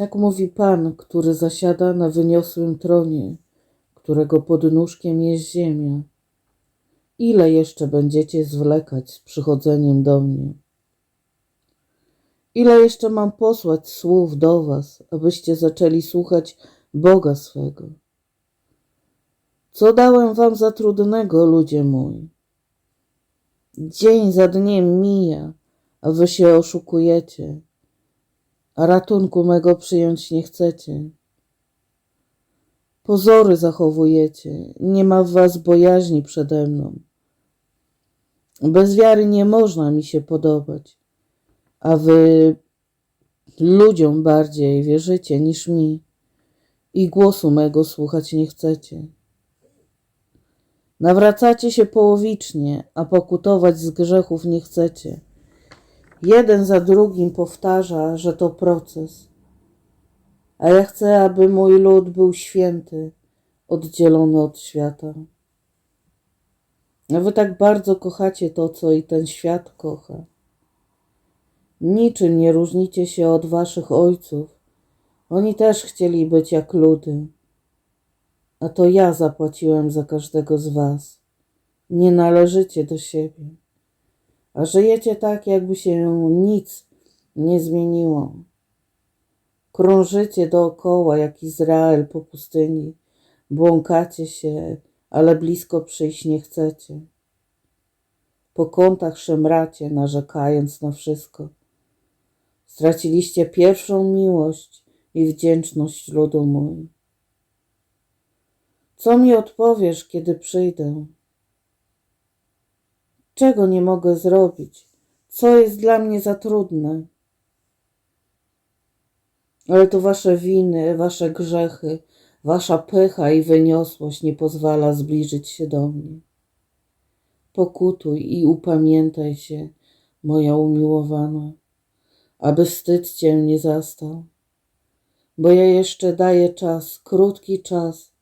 Tak mówi Pan, który zasiada na wyniosłym tronie, którego podnóżkiem jest ziemia. Ile jeszcze będziecie zwlekać z przychodzeniem do mnie? Ile jeszcze mam posłać słów do was, abyście zaczęli słuchać Boga swego? Co dałem wam za trudnego, ludzie mój? Dzień za dniem mija, a wy się oszukujecie, ratunku mego przyjąć nie chcecie. Pozory zachowujecie, nie ma w was bojaźni przede mną. Bez wiary nie można mi się podobać, a wy ludziom bardziej wierzycie niż mi i głosu mego słuchać nie chcecie. Nawracacie się połowicznie, a pokutować z grzechów nie chcecie. Jeden za drugim powtarza, że to proces. A ja chcę, aby mój lud był święty, oddzielony od świata. A wy tak bardzo kochacie to, co i ten świat kocha. Niczym nie różnicie się od waszych ojców. Oni też chcieli być jak ludy. A to ja zapłaciłem za każdego z was. Nie należycie do siebie. A żyjecie tak, jakby się nic nie zmieniło. Krążycie dookoła jak Izrael po pustyni. Błąkacie się, ale blisko przyjść nie chcecie. Po kątach szemracie, narzekając na wszystko. Straciliście pierwszą miłość i wdzięczność ludu mój. Co mi odpowiesz, kiedy przyjdę? Czego nie mogę zrobić? Co jest dla mnie za trudne? Ale to wasze winy, wasze grzechy, wasza pycha i wyniosłość nie pozwala zbliżyć się do mnie. Pokutuj i upamiętaj się, moja umiłowana, aby wstyd cię nie zastał. Bo ja jeszcze daję czas, krótki czas,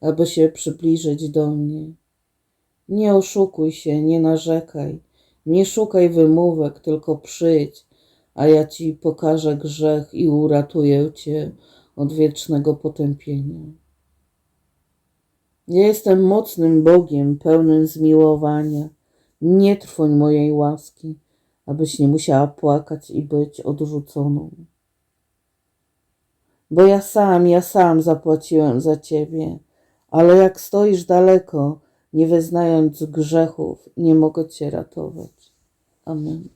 aby się przybliżyć do mnie. Nie oszukuj się, nie narzekaj, nie szukaj wymówek, tylko przyjdź, a ja ci pokażę grzech i uratuję cię od wiecznego potępienia. Ja jestem mocnym Bogiem, pełnym zmiłowania. Nie trwoń mojej łaski, abyś nie musiała płakać i być odrzuconą. Bo ja sam, ja sam zapłaciłem za ciebie, ale jak stoisz daleko, nie wyznając grzechów, nie mogę cię ratować. Amen.